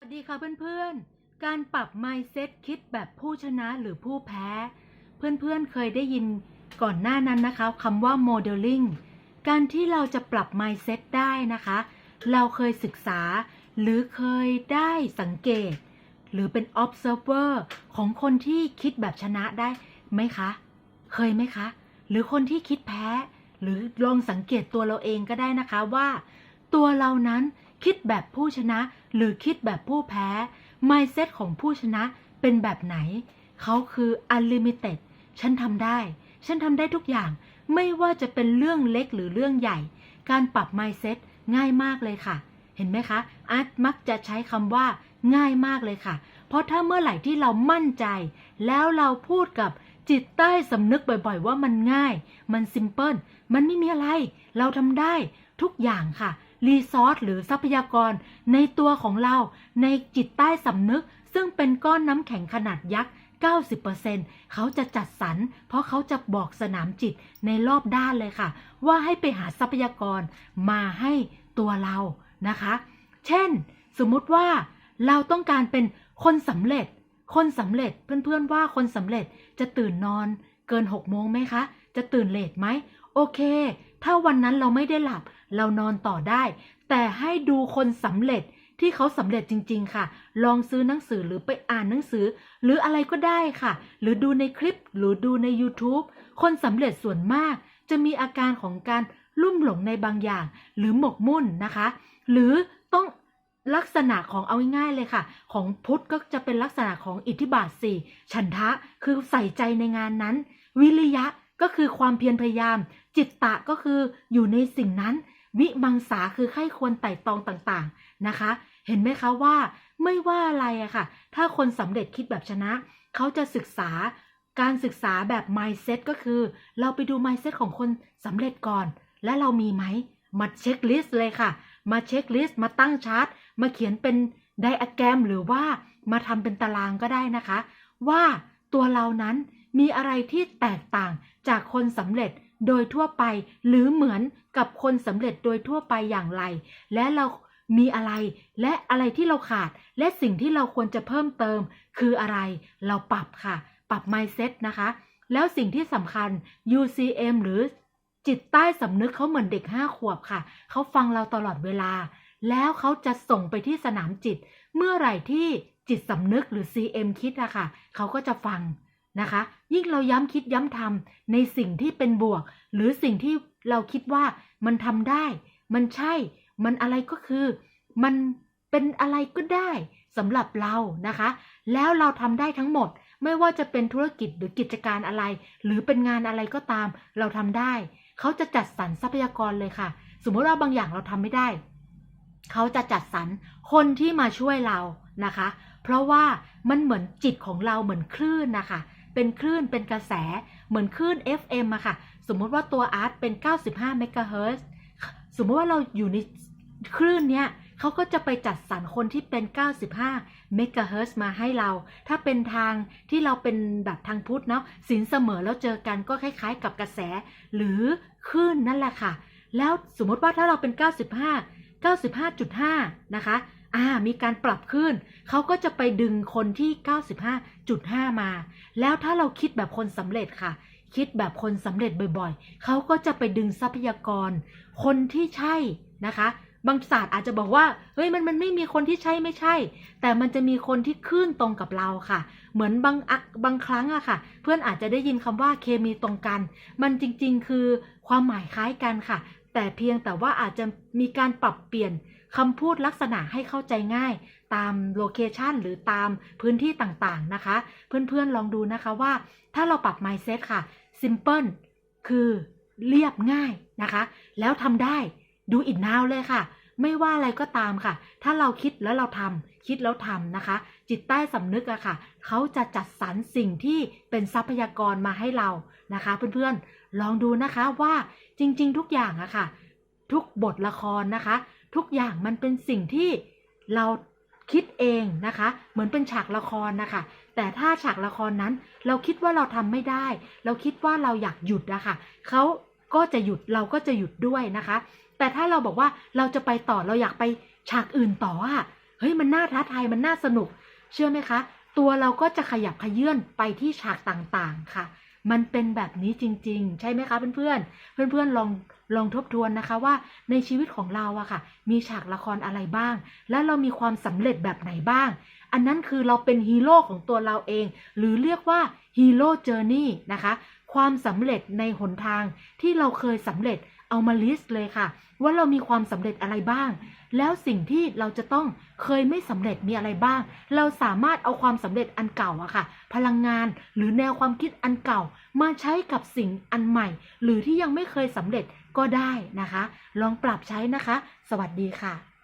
สวัสดีค่ะเพื่อนๆ การปรับ mindset คิดแบบผู้ชนะหรือผู้แพ้ เพื่อนๆ เคยได้ยินก่อนหน้านั้นนะคะคำว่า modeling การที่เราจะปรับ mindset ได้นะคะ เราเคยศึกษา หรือเคยได้สังเกต หรือเป็น observer ของคนที่คิดแบบชนะได้ไหมคะ เคยไหมคะ หรือคนที่คิดแพ้ หรือลองสังเกตตัวเราเองก็ได้นะคะว่า ตัวเรานั้นคิดแบบผู้ชนะ หรือคิดแบบผู้แพ้ mindset ของผู้ชนะเป็นแบบไหน เขาคือ unlimited ฉันทำได้ ฉันทำได้ทุกอย่าง ไม่ว่าจะเป็นเรื่องเล็กหรือเรื่องใหญ่ การปรับ mindset ง่ายมากเลยค่ะ เห็นไหมคะ อาร์ตมักจะใช้คำว่า ง่ายมากเลยค่ะ เพราะถ้าเมื่อไหร่ที่เรามั่นใจ แล้วเราพูดกับจิตใต้สำนึกบ่อยๆ ว่ามันง่าย มันซิมเพิลมันไม่มีอะไร เราทำได้ทุกอย่างค่ะ รีซอสหรือทรัพยากร ในตัวของเรา ในจิตใต้สำนึก ซึ่งเป็นก้อนน้ำแข็งขนาดยักษ์ 90%เขาจะจัดสรร เพราะเขาจะบอกสนามจิตในรอบด้านเลยค่ะ ว่าให้ไปหาทรัพยากรมาให้ตัวเรานะคะ เช่น สมมุติว่าเราต้องการเป็นคนสำเร็จ คนสำเร็จเพื่อนๆว่าคนสำเร็จจะตื่นนอนเกิน6โมงไหมคะ จะตื่นเลทไหม โอเค ถ้าวันนั้นเราไม่ได้หลับ เรานอนต่อได้ แต่ให้ดูคนสำเร็จที่เขาสำเร็จจริง ๆ ค่ะ ลองซื้อหนังสือหรือไปอ่านหนังสือ หรืออะไรก็ได้ค่ะ หรือดูในคลิปหรือดูใน YouTube คนสำเร็จส่วนมาก จะมีอาการของการลุ่มหลงในบางอย่าง หรือหมกมุ่นนะคะ หรือต้องลักษณะของเอาง่ายๆเลยค่ะ ของพุทธก็จะเป็นลักษณะของอิทธิบาทสี่ฉันทะคือใส่ใจในงานนั้น วิริยะก็คือความเพียรพยายาม จิตตะก็คืออยู่ในสิ่งนั้น วิมังสาคือไข้ควรไต่ตองต่างๆนะคะ เห็นไหมคะว่าไม่ว่าอะไรอะค่ะ ถ้าคนสำเร็จคิดแบบชนะ เขาจะศึกษาการศึกษาแบบ mindset ก็คือ เราไปดู mindset ของคนสำเร็จก่อน และเรามีไหม มาเช็คลิสต์เลยค่ะ มาเช็คลิสต์มาตั้งชาร์ตมาเขียนเป็นไดอะแกรมหรือว่ามาทำเป็นตารางก็ได้นะคะ ว่าตัวเรานั้นมีอะไรที่แตกต่างจากคนสำเร็จ โดยทั่วไป หรือเหมือนกับคนสำเร็จโดยทั่วไปอย่างไร และเรามีอะไร และอะไรที่เราขาด และสิ่งที่เราควรจะเพิ่มเติม คืออะไร เราปรับค่ะ ปรับ mindset นะคะ แล้วสิ่งที่สำคัญ UCM หรือจิตใต้สำนึกเขาเหมือนเด็กห้าขวบค่ะ เขาฟังเราตลอดเวลา แล้วเขาจะส่งไปที่สนามจิต เมื่อไหร่ที่จิตสำนึกหรือ CM คิดอะค่ะ เขาก็จะฟัง นะคะ ยิ่งเราย้ำคิดย้ำทำในสิ่งที่เป็นบวก หรือสิ่งที่เราคิดว่ามันทำได้ มันใช่ มันอะไรก็คือ มันเป็นอะไรก็ได้สำหรับเรานะคะ แล้วเราทำได้ทั้งหมด ไม่ว่าจะเป็นธุรกิจหรือกิจการอะไร หรือเป็นงานอะไรก็ตาม เราทำได้ เขาจะจัดสรรทรัพยากรเลยค่ะ สมมติว่าบางอย่างเราทำไม่ได้ เขาจะจัดสรรคนที่มาช่วยเรานะคะ เพราะว่ามันเหมือนจิตของเราเหมือนคลื่นนะคะ เป็นคลื่นเป็นกระแสเหมือนคลื่น FM อะค่ะ สมมุติว่าตัวอาร์ตเป็น 95 เมกะเฮิรตซ์สมมติว่าเราอยู่ในคลื่นเนี้ยเขาก็จะไปจัดสรรคนที่เป็น 95 เมกะเฮิรตซ์มาให้เรา ถ้าเป็นทางที่เราเป็นแบบทางพุทธเนาะสินเสมอแล้วเจอกันก็คล้ายๆ กับกระแส หรือคลื่นนั่นแหละค่ะ แล้วสมมติว่าถ้าเราเป็น 95 95.5 นะคะ อ่ามีการปรับขึ้น เขาก็จะไปดึงคนที่ 95.5 มา แล้วถ้าเราคิดแบบคนสำเร็จค่ะ คิดแบบคนสำเร็จบ่อยๆ เขาก็จะไปดึงทรัพยากร คนที่ใช่นะคะบางศาสตร์อาจจะบอกว่า เฮ้ยมันมันไม่มีคนที่ใช่ไม่ใช่ แต่มันจะมีคนที่ขึ้นตรงกับเราค่ะ เหมือนบางบางครั้งอะค่ะ เพื่อนอาจจะได้ยินคำว่าเคมีตรงกัน มันจริงๆ คือความหมายคล้ายกันค่ะ แต่เพียงแต่ว่าอาจจะมีการปรับเปลี่ยน คำพูดลักษณะให้เข้าใจง่าย ตามโลเคชันหรือตามพื้นที่ต่างๆนะคะ เพื่อนๆลองดูนะคะว่า ถ้าเราปรับ mindset ค่ะ simple คือเรียบง่ายนะคะ แล้วทำได้ดูอินนาวเลยค่ะ ไม่ว่าอะไรก็ตามค่ะ ถ้าเราคิดแล้วเราทำคิดแล้วทำนะคะ จิตใต้สำนึกอะค่ะ เขาจะจัดสรรสิ่งที่เป็นทรัพยากรมาให้เรานะคะ เพื่อนๆลองดูนะคะว่าจริง ๆ ทุกอย่างอะค่ะ ทุกบทละครนะคะ ทุกอย่างมันเป็นสิ่งที่เราคิดเองนะคะ เหมือนเป็นฉากละครนะคะ แต่ถ้าฉากละครนั้น เราคิดว่าเราทำไม่ได้ เราคิดว่าเราอยากหยุดนะคะเขาก็จะหยุดเราก็จะหยุดด้วยนะคะ แต่ถ้าเราบอกว่าเราจะไปต่อเราอยากไปฉากอื่นต่ออะเฮ้ยมันน่าท้าทายมันน่าสนุก เชื่อไหมคะ ตัวเราก็จะขยับขยื่นไปที่ฉากต่างๆค่ะ มันเป็นแบบนี้จริง ๆ ใช่ไหมคะเพื่อนๆ เพื่อนๆลองลองทบทวนนะคะว่าในชีวิตของเราอะค่ะ มีฉากละครอะไรบ้าง และเรามีความสำเร็จแบบไหนบ้าง อันนั้นคือเราเป็นฮีโร่ของตัวเราเอง หรือเรียกว่าฮีโร่เจอร์นี่นะคะ ความสำเร็จในหนทางที่เราเคยสำเร็จ เอามาลิสต์เลยค่ะ ว่าเรามีความสำเร็จอะไรบ้าง แล้วสิ่งที่เราจะต้องเคยไม่สำเร็จมีอะไรบ้าง เราสามารถเอาความสำเร็จอันเก่าอะค่ะ พลังงานหรือแนวความคิดอันเก่า มาใช้กับสิ่งอันใหม่ หรือที่ยังไม่เคยสำเร็จก็ได้นะคะ ลองปรับใช้นะคะ สวัสดีค่ะ